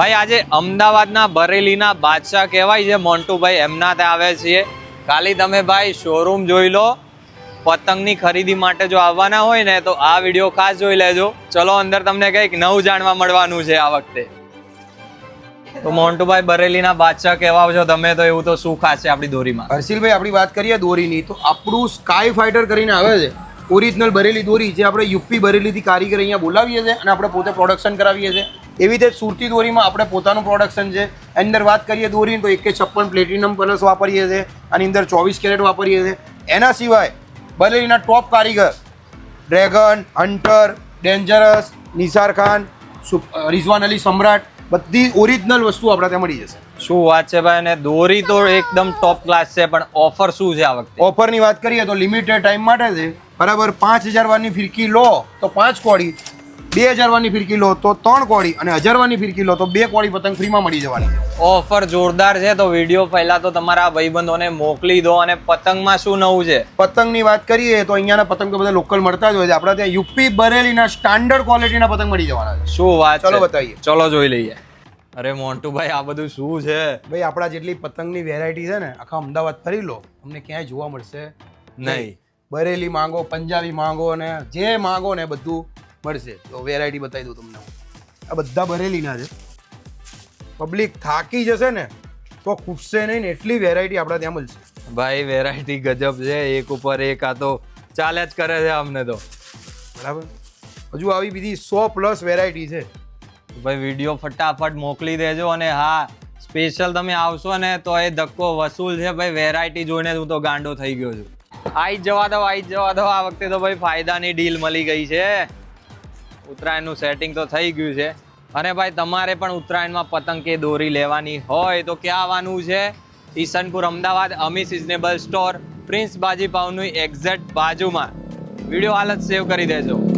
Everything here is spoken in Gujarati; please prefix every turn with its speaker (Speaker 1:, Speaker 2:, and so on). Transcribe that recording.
Speaker 1: ભાઈ, આજે અમદાવાદના બરેલીના બાદશાહ કહેવાય છે, મોન્ટુભાઈ, એમના ત્યાં આવે છીએ. ખાલી તમે ભાઈ શોરૂમ જોઈ લો. પતંગની ખરીદી માટે જો આવવાના હોય ને, તો આ વીડિયો ખાસ જોઈ લેજો. ચલો, અંદર તમને કંઈક નવું જાણવા મળવાનું છે આ વખતે. તો મોન્ટુભાઈ, બરેલીના બાદશાહ કહેવા છો તમે તો એવું તો શું ખાસ છે આપણી દોરીમાં?
Speaker 2: હર્ષિલભાઈ, આપણી વાત કરીએ દોરીની, તો આપણું સ્કાય ફાઇટર કરીને આવે છે. ઓરિજિનલ બરેલી દોરી, જે આપણે યુપી બરેલીથી કારીગર અહીંયા બોલાવીએ છીએ અને આપણે પોતે પ્રોડક્શન કરાવીએ છીએ. એવી રીતે સુરતી દોરીમાં આપણે પોતાનું પ્રોડક્શન છે. એની અંદર વાત કરીએ દોરીની તો એકે છપ્પન પ્લેટિનમ કલર્સ વાપરીએ છીએ આની અંદર ચોવીસ કેરેટ વાપરીએ છીએ. એના સિવાય બરેલીના ટોપ કારીગર dragon hunter dangerous Nisar Khan Rizwan Ali Samrat બધી ઓરિજિનલ વસ્તુ આપણા ત્યાં મળી જશે.
Speaker 1: શું વાત છે ભાઈ? અને દોરી તો એકદમ ટોપ ક્લાસ છે પણ ઓફર શું છે આ વખતે?
Speaker 2: ઓફરની વાત કરીએ તો લિમિટેડ ટાઈમ માટે છે. બરાબર પાંચ હજાર વારની ફિરકી લો તો પાંચ કોડી બે હજાર વારની ફિરકી લો તો ત્રણ કોડી અને હજાર વારની ફિરકી લો તો બે કોડી પતંગ ફ્રીમાં મળી જવાની.
Speaker 1: ઓફર જોરદાર છે તો વીડિયો પહેલા તો તમારા ભાઈબંધોને મોકલી દો અને પતંગમાં શું નવું છે?
Speaker 2: પતંગની વાત કરીએ તો અહીંયાના પતંગ તો બધા લોકલ મળતા જ હોય છે. આપણા ત્યાં યુપી બરેલીના સ્ટાન્ડર્ડ ક્વોલિટીના પતંગ મળી જવાના છે.
Speaker 1: શું વાત
Speaker 2: ચલો બતાવીએ.
Speaker 1: ચલો જોઈ લઈએ. અરે મોન્ટુભાઈ આ બધું શું છે?
Speaker 2: ભાઈ આપણા જેટલી પતંગની વેરાયટી છે ને આખા અમદાવાદ ફરી લો તમને ક્યાંય જોવા મળશે
Speaker 1: નહીં.
Speaker 2: બરેલી માંગો પંજાબી માંગો અને જે માંગો ને બધું મળશે. તો વેરાયટી બતાવી દઉં તમને હું. આ બધા બરેલીના છે. પબ્લિક થાકી જશે ને તો ખૂટશે નહીં ને એટલી વેરાયટી આપણા ત્યાં મળશે.
Speaker 1: ભાઈ વેરાયટી ગજબ છે. એક ઉપર એક આ તો ચાલે જ કરે છે અમને તો.
Speaker 2: બરાબર? હજુ આવી બીજી સો પ્લસ વેરાયટી છે.
Speaker 1: ભાઈ વીડિયો ફટાફટ મોકલી દેજો અને હા સ્પેશિયલ તમે આવશો ને તો એ ધક્કો વસૂલ છે. ભાઈ વેરાયટી જોઈને હું તો ગાંડો થઈ ગયો છું. આઈ જ જવા દો આઈ જ જવા દો. આ વખતે તો ભાઈ ફાયદાની ડીલ મળી ગઈ છે. ઉત્તરાયણનું સેટિંગ તો થઈ ગયું છે. અને ભાઈ, તમારે પણ ઉત્તરાયણમાં પતંગ કે દોરી લેવાની હોય તો ક્યાં આવવાનું છે? Isanpur Ahmedabad Ami seasonable store prince બાજી પાઉની એક્ઝેક્ટ બાજુમાં. વીડિયો હાલત સેવ કરી દેજો.